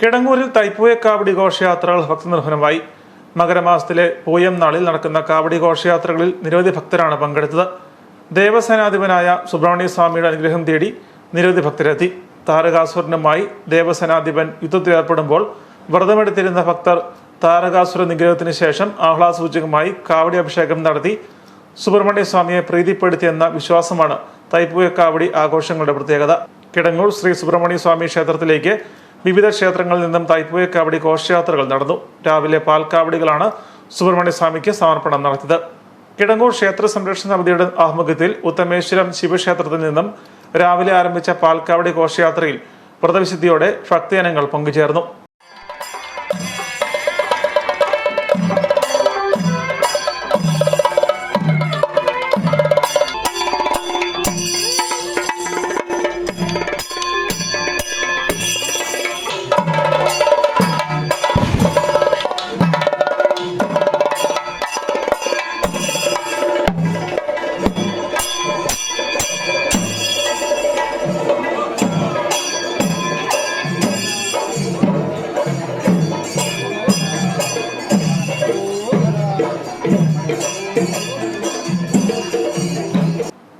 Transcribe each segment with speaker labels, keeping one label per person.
Speaker 1: കിടങ്ങൂരിൽ തൈപ്പൂയ കാവടി ഘോഷയാത്രകൾ ഭക്തനിർഭരമായി. മകരമാസത്തിലെ പൂയം നാളിൽ നടക്കുന്ന കാവടി ഘോഷയാത്രകളിൽ നിരവധി ഭക്തരാണ് പങ്കെടുത്തത്. ദേവസേനാധിപനായ സുബ്രഹ്മണ്യ സ്വാമിയുടെ അനുഗ്രഹം തേടി നിരവധി ഭക്തരെത്തി. താരകാസുരനുമായി ദേവസേനാധിപൻ യുദ്ധത്തിലേർപ്പെടുമ്പോൾ വ്രതമെടുത്തിരുന്ന ഭക്തർ താരകാസുര നിഗ്രഹത്തിന് ശേഷം ആഹ്ലാദസൂചകമായി കാവടി അഭിഷേകം നടത്തി. സുബ്രഹ്മണ്യ സ്വാമിയെ പ്രീതിപ്പെടുത്തിയെന്ന വിശ്വാസമാണ് തൈപ്പൂയ കാവടി ആഘോഷങ്ങളുടെ പ്രത്യേകത. കിടങ്ങൂർ ശ്രീ സുബ്രഹ്മണ്യ സ്വാമി ക്ഷേത്രത്തിലേക്ക് വിവിധ ക്ഷേത്രങ്ങളിൽ നിന്നും തൈപ്പൂയ കാവടി ഘോഷയാത്രകൾ നടന്നു. രാവിലെ പാൽക്കാവടികളാണ് സുബ്രഹ്മണ്യ സ്വാമിക്ക് സമർപ്പണം നടത്തിയത്. കിടങ്ങൂർ ക്ഷേത്ര സംരക്ഷണ സമിതിയുടെ ആഭിമുഖ്യത്തിൽ ഉത്തമേശ്വരം ശിവക്ഷേത്രത്തിൽ നിന്നും രാവിലെ ആരംഭിച്ച പാൽക്കാവടി ഘോഷയാത്രയിൽ വ്രതവിശുദ്ധിയോടെ ഭക്തജനങ്ങൾ പങ്കുചേർന്നു.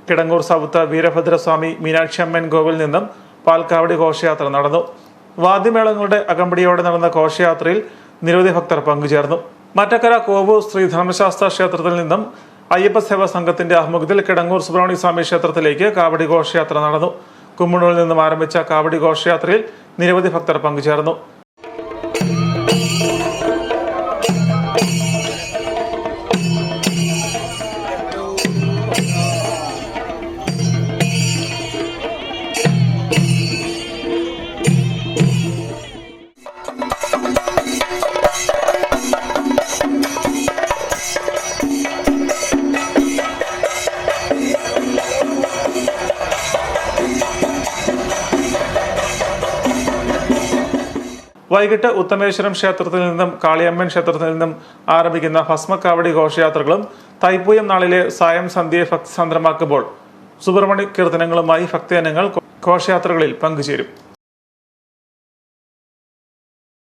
Speaker 1: കിടങ്ങൂർ സൗത്ത് വീരഭദ്രസ്വാമി മീനാക്ഷിയമ്മൻ കോവിൽ നിന്നും പാൽക്കാവടി ഘോഷയാത്ര നടന്നു. വാദ്യമേളങ്ങളുടെ അകമ്പടിയോടെ നടന്ന ഘോഷയാത്രയിൽ നിരവധി ഭക്തർ പങ്കുചേർന്നു. മറ്റക്കര കോവൂർ ശ്രീ ധർമ്മശാസ്ത്ര ക്ഷേത്രത്തിൽ നിന്നും അയ്യപ്പ സേവാ സംഘത്തിന്റെ ആഭിമുഖ്യത്തിൽ കിടങ്ങൂർ സുബ്രഹ്മണ്യ സ്വാമി ക്ഷേത്രത്തിലേക്ക് കാവടി ഘോഷയാത്ര നടന്നു. കുമ്മണൂരിൽ നിന്നും ആരംഭിച്ച കാവടി ഘോഷയാത്രയിൽ നിരവധി ഭക്തർ പങ്കുചേർന്നു. വൈകിട്ട് ഉത്തമേശ്വരം ക്ഷേത്രത്തിൽ നിന്നും കാളിയമ്മൻ ക്ഷേത്രത്തിൽ നിന്നും ആരംഭിക്കുന്ന ഭസ്മക്കാവടി ഘോഷയാത്രകളും തൈപ്പൂയം നാളിലെ സായം സന്ധ്യയെ ഭക്തി സാന്ദ്രമാക്കുമ്പോൾ സുബ്രഹ്മണ്യ കീർത്തനങ്ങളുമായി ഭക്തജനങ്ങൾ ഘോഷയാത്രകളിൽ പങ്കുചേരും.